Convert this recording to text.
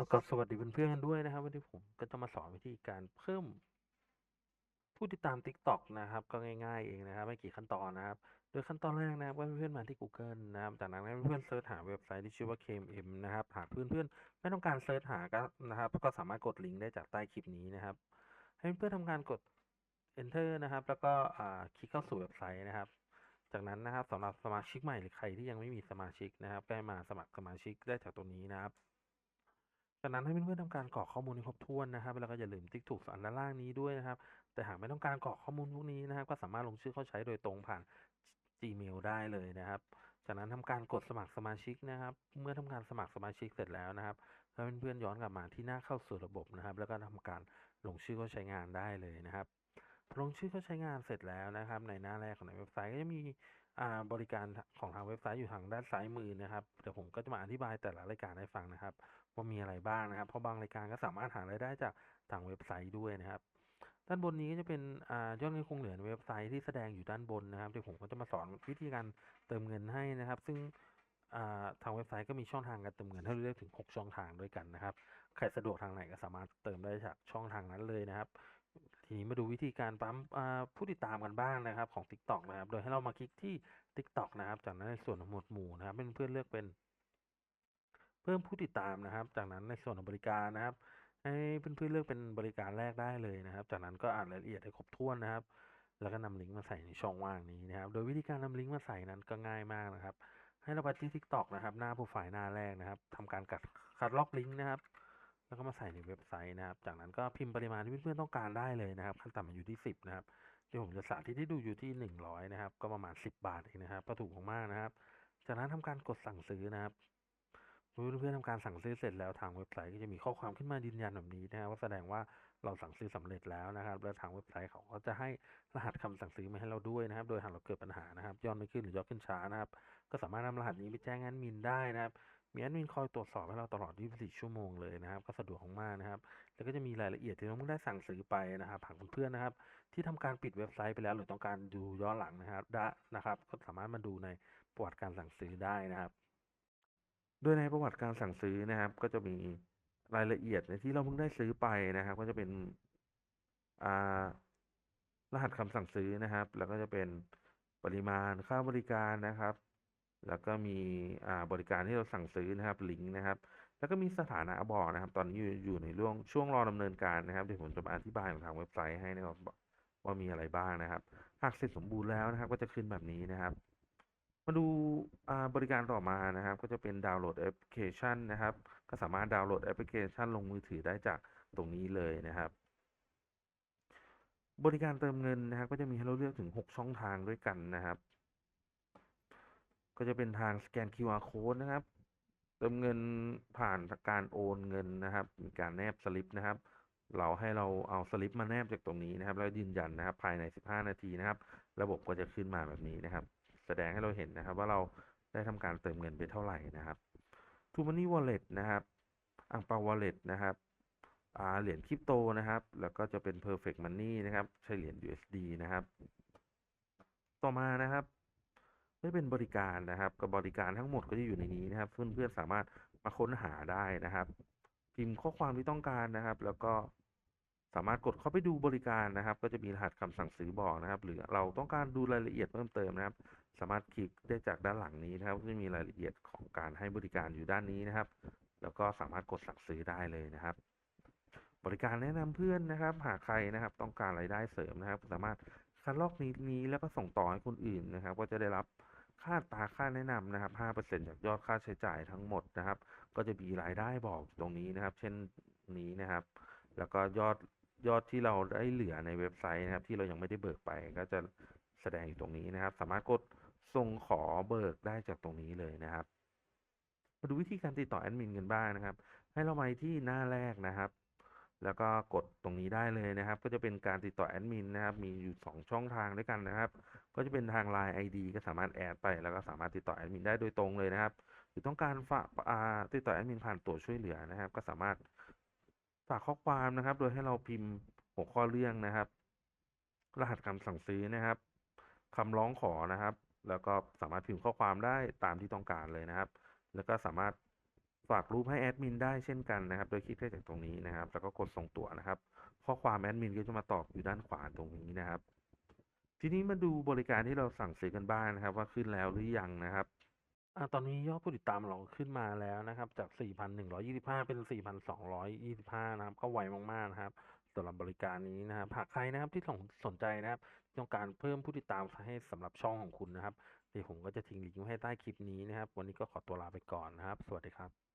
เอาก็สวัสดีเพื่อนๆกันด้วยนะครับ วันนี้ผมก็จะมาสอนวิธีการเพิ่ม ผู้ติดตาม TikTok นะครับ ก็ง่ายๆเองนะครับ ไม่กี่ขั้นตอนนะครับ โดยขั้นตอนแรกนะครับเพื่อนๆมาที่ Google นะครับ จากนั้นให้เพื่อนๆเซิร์ชหาเว็บไซต์ที่ชื่อว่า KMM นะครับหากเพื่อนๆไม่ต้องการเซิร์ชหาก็นะครับ ก็สามารถกดลิงก์ได้จากใต้คลิปนี้นะครับ ให้เพื่อนๆทำการกด enter นะครับ แล้วก็คลิกเข้าสู่เว็บไซต์นะครับจากนั้นนะครับสำหรับสมาชิกใหม่หรือใครที่ยังไม่มีสมาชิกนะครับก็มาสมัครสมาชิกได้จากตรงนี้นะครับ จากนั้นให้เพื่อนๆทำการกรอกข้อมูลให้ครบถ้วนนะครับ แล้วก็อย่าลืมติ๊กถูกอันด้านล่างนี้ด้วยนะครับ แต่หากไม่ต้องการกรอกข้อมูลพวกนี้นะครับ ก็สามารถลงชื่อเข้าใช้โดยตรงผ่าน Gmail ได้เลยนะครับ จากนั้นทำการกดสมัครสมาชิกนะครับ เมื่อทำการสมัครสมาชิกเสร็จแล้วนะครับให้เพื่อนๆย้อนกลับมาที่หน้าเข้าสู่ระบบนะครับ แล้วก็ทำการลงชื่อเข้าใช้งานได้เลยนะครับลงชื่อเข้าใช้งานเสร็จแล้วนะครับ ในหน้าแรกของในเว็บไซต์ก็จะมีบริการของทางเว็บไซต์อยู่ทางด้านซ้ายมือนะครับเดี๋ยวผมก็จะมาอธิบายแต่ละรายการให้ฟังนะครับ ว่ามีอะไรบ้างนะครับ เพราะบางรายการก็สามารถหารายได้จากทางเว็บไซต์ด้วยนะครับด้านบนนี้ก็จะเป็นอยอดเงินคงเหลือในเว็บไซต์ที่แสดงอยู่ด้านบนนะครับเดี๋ยวผมก็จะมาสอนวิธีการเติมเงินให้นะครับ ซึ่งาทางเว็บไซต์ก็มีช่องทางการเติมเงินให้เลือกถึง 6 ช่องทางด้วยกันนะครับ ใครสะดวกทางไหนก็สามารถเติมได้จากช่องทางนั้นเลยนะครับ ทีนี้มาดูวิธีการปั๊มผู้ติดตามกันบ้างนะครับของ TikTok นะครับ โดยให้เรามาคลิกที่ TikTok นะครับ จากนั้นในส่วนของหมวดหมู่นะครับเพื่อนๆเลือกเป็น เพิ่มผู้ติดตามนะครับ จากนั้นในส่วนของบริการนะครับ ให้เพื่อนๆเลือกเป็นบริการแรกได้เลยนะครับ จากนั้นก็อ่านรายละเอียดให้ครบถ้วนนะครับ แล้วก็นำลิงก์มาใส่ในช่องว่างนี้นะครับ โดยวิธีการนำลิงก์มาใส่นั้นก็ง่ายมากนะครับ ให้เราไปที่ TikTok นะครับ หน้าโปรไฟล์หน้าแรกนะครับทำการกัดคัดล็อกลิงก์นะครับ แล้วก็มาใส่ในเว็บไซต์นะครับ จากนั้นก็พิมพ์ปริมาณที่เพื่อนๆต้องการได้เลยนะครับ ขั้นต่ำมันอยู่ที่ 10 นะครับเดี๋ยผมจะสาธิตที่ดูอยู่ที่ 100 นะครับ ก็ประมาณ 10 บาทเองนะครับก็ถูกมากๆนะครับ จากนั้นทำการกดสั่งซื้อนะครับ เมื่อเพื่อนๆทำการสั่งซื้อเสร็จแล้วทางเว็บไซต์ก็จะมีข้อความขึ้นมายืนยันแบบนี้นะครับว่าแสดงว่าเราสั่งซื้อสำเร็จแล้วนะครับแล้วทางเว็บไซต์เขาก็จะให้รหัสคำสั่งซื้อมาให้เราด้วยนะครับ โดยหากเราเกิดปัญหานะครับยอดไม่ขึ้นหรือยอดขึ้นช้านะครับ ก็สามารถนำรหัสนี้ไปแจ้งแอดมินได้นะครับมีแอดมินคอยตรวจสอบให้เราตลอด 24 ชั่วโมงเลยนะครับ ก็สะดวกมากๆนะครับ แล้วก็จะมีรายละเอียดที่เราเพิ่งได้สั่งซื้อไปนะครับหากเพื่อนๆนะครับ ที่ทำการปิดเว็บไซต์ไปแล้ว หรือต้องการดูย้อนหลังนะครับได้นะครับ ก็สามารถมาดูในประวัติการสั่งซื้อได้นะครับ โดยในประวัติการสั่งซื้อนะครับ ก็จะมีรายละเอียดในที่เราเพิ่งได้ซื้อไปนะครับ ก็จะเป็นรหัสคำสั่งซื้อนะครับ แล้วก็จะเป็นปริมาณค่าบริการนะครับ แล้วก็มีบริการที่เราสั่งซื้อนะครับลิงก์นะครับ แล้วก็มีสถานะบอกนะครับ ตอนนี้อยู่อยู่ในช่วงช่วงรอดำเนินการนะครับเดี๋ยวผมจะมาอธิบายทางเว็บไซต์ให้นะครับว่ามีอะไรบ้างนะครับ หากเสร็จสมบูรณ์แล้วนะครับ ก็จะขึ้นแบบนี้นะครับ มาดูาบริการต่อมานะครับ ก็จะเป็นดาวน์โหลดแอปพลิเคชันนะครับ ก็สามารถดาวน์โหลดแอปพลิเคชันลงมือถือได้จากตรงนี้เลยนะครับ บริการเติมเงินนะครับ ก็จะมีให้เราเลือกถึง 6 ช่องทางด้วยกันนะครับ ก็จะเป็นทางสแกน QR code นะครับ เติมเงินผ่านการโอนเงินนะครับ มีการแนบสลิปนะครับเราให้เราเอาสลิปมาแนบจากตรงนี้นะครับ แล้วยืนยันนะครับ ภายใน 15 นาทีนะครับ ระบบก็จะขึ้นมาแบบนี้นะครับ แสดงให้เราเห็นนะครับ ว่าเราได้ทำการเติมเงินไปเท่าไหร่นะครับ t o Money Wallet นะครับอังเปา Wallet นะครับเหรียญคริปโตนะครับ แล้วก็จะเป็น Perfect Money นะครับ ใช้เหรียญ USD นะครับ ต่อมานะครับไม่เป็นบริการนะครับกับบริการทั้งหมดก็จะอยู่ในนี้นะครับ เพื่อนๆสามารถมาค้นหาได้นะครับ พิมพ์ข้อความที่ต้องการนะครับ แล้วก็ สามารถกดเข้าไปดูบริการนะครับ ก็จะมีรหัสคำสั่งซื้อบอกนะครับ หรือเราต้องการดูรายละเอียดเพิ่มเติมนะครับ สามารถคลิกได้จากด้านหลังนี้นะครับจะมีรายละเอียดของการให้บริการอยู่ด้านนี้นะครับ แล้วก็สามารถกดสั่งซื้อได้เลยนะครับ บริการแนะนำเพื่อนนะครับ หากใครนะครับ ต้องการรายได้เสริมนะครับ สามารถคัดลอกนี้นี้แล้วก็ส่งต่อให้คนอื่นนะครับ ก็จะได้รับค่าตาค่าแนะนำนะครับ 5%จากยอดค่าใช้จ่ายทั้งหมดนะครับ ก็จะมีรายได้บอกตรงนี้นะครับ เช่นนี้นะครับ แล้วก็ยอด ยอดที่เราได้เหลือในเว็บไซต์นะครับ ที่เรายังไม่ได้เบิกไปก็จะแสดงอยู่ตรงนี้นะครับ สามารถกดส่งขอเบิกได้จากตรงนี้เลยนะครับ มาดูวิธีการติดต่อแอดมินกันบ้างนะครับ ให้เราไปที่หน้าแรกนะครับ แล้วก็กดตรงนี้ได้เลยนะครับ ก็จะเป็นการติดต่อแอดมินนะครับ มีอยู่ 2 ช่องทางด้วยกันนะครับ ก็จะเป็นทาง Line ID ก็สามารถแอดไป แล้วก็สามารถติดต่อแอดมินได้โดยตรงเลยนะครับ หรือต้องการฝากติดต่อแอดมินผ่านตัวช่วยเหลือนะครับ ก็สามารถ ฝากข้อความนะครับ โดยให้เราพิมพ์หัวข้อเรื่องนะครับ รหัสคำสั่งซื้อนะครับคำร้องขอนะครับ แล้วก็สามารถพิมพ์ข้อความได้ตามที่ต้องการเลยนะครับ แล้วก็สามารถฝากรูปให้แอดมินได้เช่นกันนะครับ โดยคลิกได้จากตรงนี้นะครับ แล้วก็กดส่งตัวนะครับ ข้อความแอดมินก็จะมาตอบอยู่ด้านขวาตรงนี้นะครับ ทีนี้มาดูบริการที่เราสั่งซื้อกันบ้างนะครับ ว่าขึ้นแล้วหรือยังนะครับ อ่าตอนนี้ยอดผู้ติดตามเราขึ้นมาแล้วนะครับ จาก 4,125 เป็น 4,225 นะครับ ก็ไวมากๆนะครับสำหรับบริการนี้นะครับหากใครนะครับที่สนใจนะครับต้องการเพิ่มผู้ติดตามให้สำหรับช่องของคุณนะครับเดี๋ยวผมก็จะทิ้งลิงก์ไว้ให้ใต้คลิปนี้นะครับ วันนี้ก็ขอตัวลาไปก่อนนะครับ สวัสดีครับ